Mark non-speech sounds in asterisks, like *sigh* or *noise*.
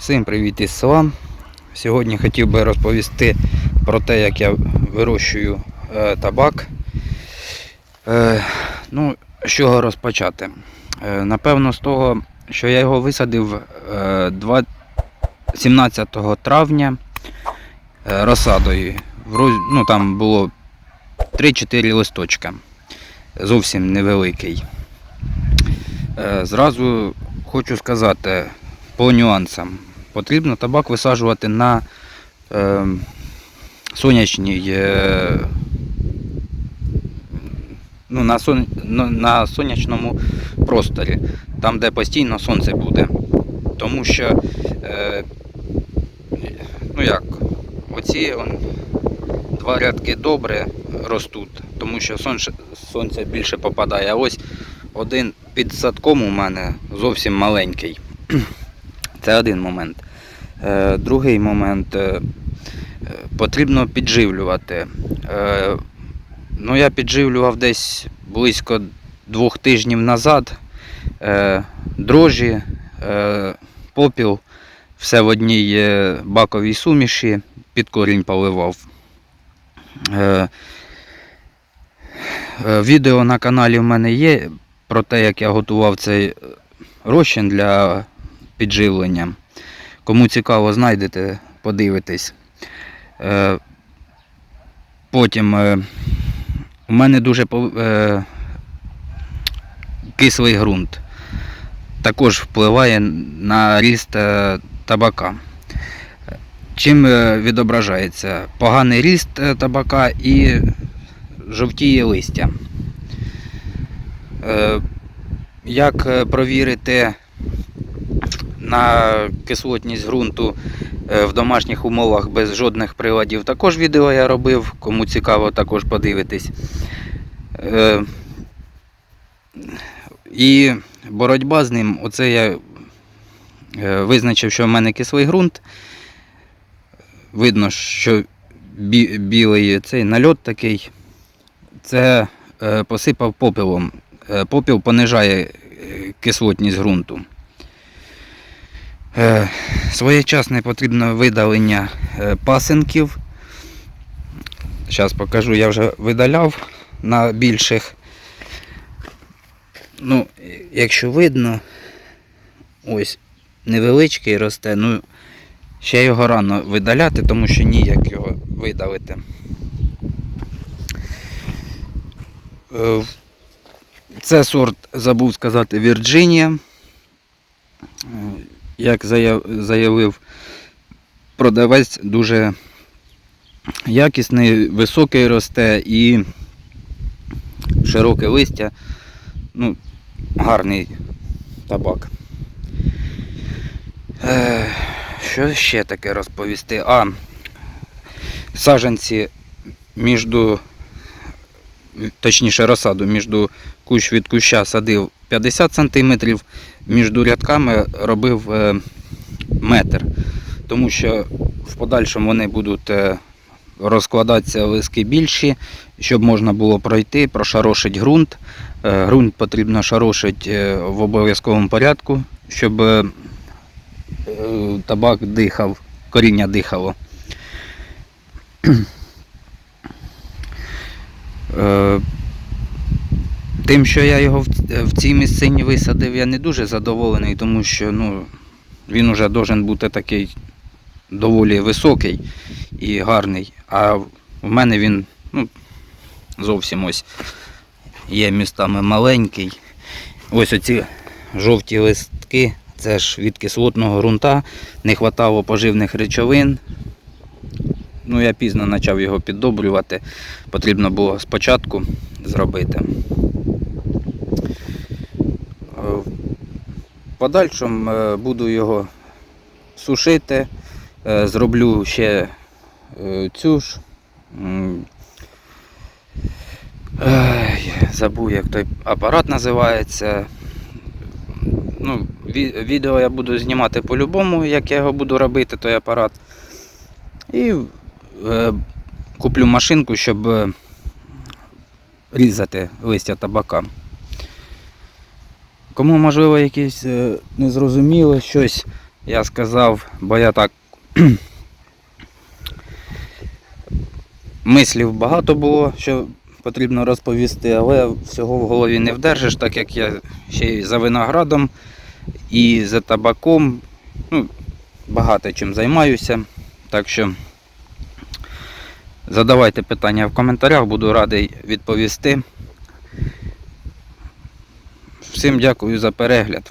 Всім привіт із села. Сьогодні хотів би розповісти про те, як я вирощую е, табак. Е, ну, з чого розпочати? Е, напевно, з того, що я його висадив е, два- 17 травня е, розсадою. Роз- Ну, там було 3-4 листочка. Зовсім невеликий. Е, Зразу хочу сказати по нюансам. Потрібно табак висаджувати на е, сонячній. Е, ну, на, сон, ну, на сонячному просторі, там, де постійно сонце буде. Тому що, е, ну як, оці он, два рядки добре ростуть, тому що сонце, сонце більше попадає. А ось один під садком у мене зовсім маленький. Це один момент. Е, Другий момент е, е, потрібно підживлювати. Ну, я підживлював десь близько двох тижнів назад. Дрожжі, попіл, все в одній баковій суміші, під корінь поливав. Відео на каналі в мене є про те, як я готував цей розчин для підживлення. Кому цікаво, знайдете, подивитесь. Е, Потім е, у мене дуже е, кислий ґрунт. Також впливає на ріст табака. Чим відображається? Поганий ріст табака і жовтіє листя. Як провірити на кислотність ґрунту е, в домашніх умовах без жодних приладів. Також відео я робив, кому цікаво, також подивитись. Е, І боротьба з ним, оце я е, визначив, що в мене кислий ґрунт. Видно, що бі- білий цей нальот такий. Це посипав попелом. Попіл понижає кислотність ґрунту. Е, Своєчасне потрібно видалення е, пасинків. Зараз покажу, я вже видаляв на більших. Ну, якщо видно, ось невеличкий росте, ну ще його рано видаляти, тому що ніяк його видалити. Е, Це сорт, забув сказати, Вірджинія. Як заявив продавець, дуже якісний, високий росте і широке листя. Ну, гарний табак. Е, Що ще таке розповісти? А, саджанці між, точніше розсаду між кущ від куща садив 50 см, між рядками робив е, метр. Тому що в подальшому вони будуть е, розкладатися лиски більші, щоб можна було пройти, прошарошити ґрунт. Е, Ґрунт потрібно шарошити е, в обов'язковому порядку, щоб е, е, табак дихав, коріння дихало. Е, Тим, що я його в цій місцині висадив, я не дуже задоволений, тому що ну, він вже должен бути такий доволі високий і гарний. А в мене він ну, зовсім ось є містами маленький. Ось оці жовті листки, це ж від кислотного ґрунта, не вистачало поживних речовин. Ну, я пізно почав його піддобрювати. Потрібно було спочатку зробити. Е, В подальшому е, буду його сушити. Е, Зроблю ще цю ж. Забув, як той апарат називається. Ну, відео я буду знімати по-любому, як я його буду робити, той апарат. І куплю машинку, щоб е, різати листя табака. Кому можливо якесь е, незрозуміло щось, я сказав, бо я так *clears throat* мислів багато було, що потрібно розповісти, але всього в голові не вдержиш, так як я ще й за виноградом і за табаком. Ну, багато чим займаюся. Так що задавайте питання в коментарях, буду радий відповісти. Всім дякую за перегляд.